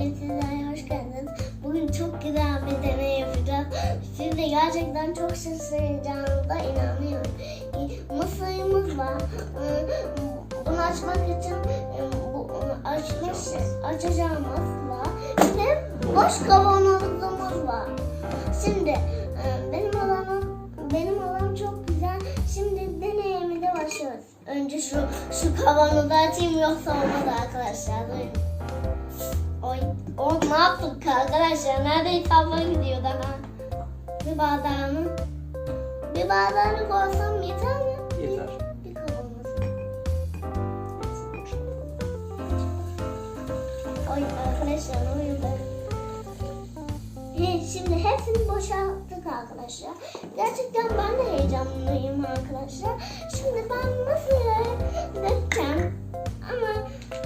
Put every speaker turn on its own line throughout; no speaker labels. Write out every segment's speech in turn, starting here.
Bugün sizlere hoş geldiniz. Bugün çok güzel bir deney yapacağız. Siz de gerçekten çok şaşıracağınıza inanıyorum. Mısırımız var. Ee, Bunu açmak için e, bu açmış, açacağımız var. Ve boş kavanozumuz var. Şimdi e, benim alanım benim alanım çok güzel. Şimdi deneyimize başlıyoruz. Önce şu şu kavanozu açayım yoksa olmaz arkadaşlar. Buyurun. O ne yaptık arkadaşlar? Neredeyse abla gidiyor daha. Bir bardağını bir bardağını koysam yeter mi?
Yeter.
Bir, bir. Oy arkadaşlar ben? He, Şimdi hepsini boşalttık arkadaşlar. Gerçekten ben de heyecanlıyım arkadaşlar. Şimdi ben nasıl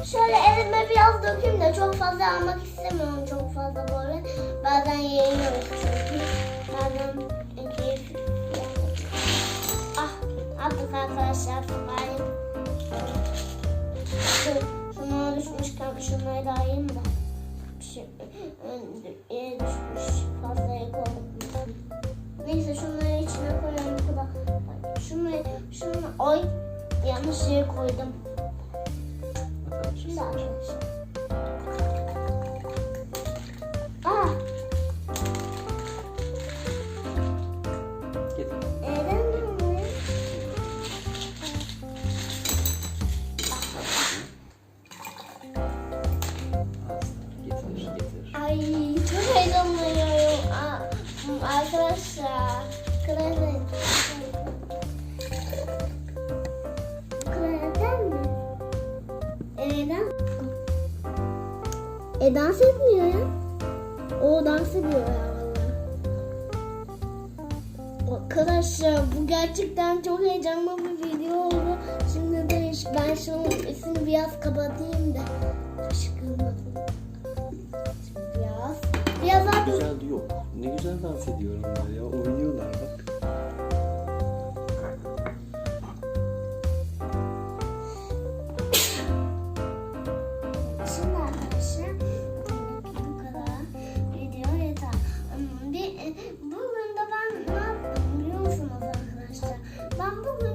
şöyle elime biraz dökeyim de çok fazla almak istemiyorum çok fazla böyle. Bazen yeniyoruz çünkü. Bazen keyif Ah attık arkadaşlar. Bari. Şu, şuna düşmüşken şunları da ayırayım da. Yere düşmüş fazlaya koydum. Neyse şunları içine koyalım. Şunu, şunu, oy yanlış yere koydum. Arkadaşlar. Ah,
Getir.
neden mi?
Getir, getir.
Ay çok heyecanlanıyorum. Aa, Arkadaşlar. Kredi. E dans etmiyor ya. O dans ediyor ya valla. Arkadaşlar bu gerçekten çok heyecanlı bir video oldu. Şimdi de ben şunun üstünü biraz kapatayım da. Çıkılmasın. Biraz. Biraz daha
güzel yok. Ne güzel dans ediyor onlar ya. Oynuyorlar bak. ben bugün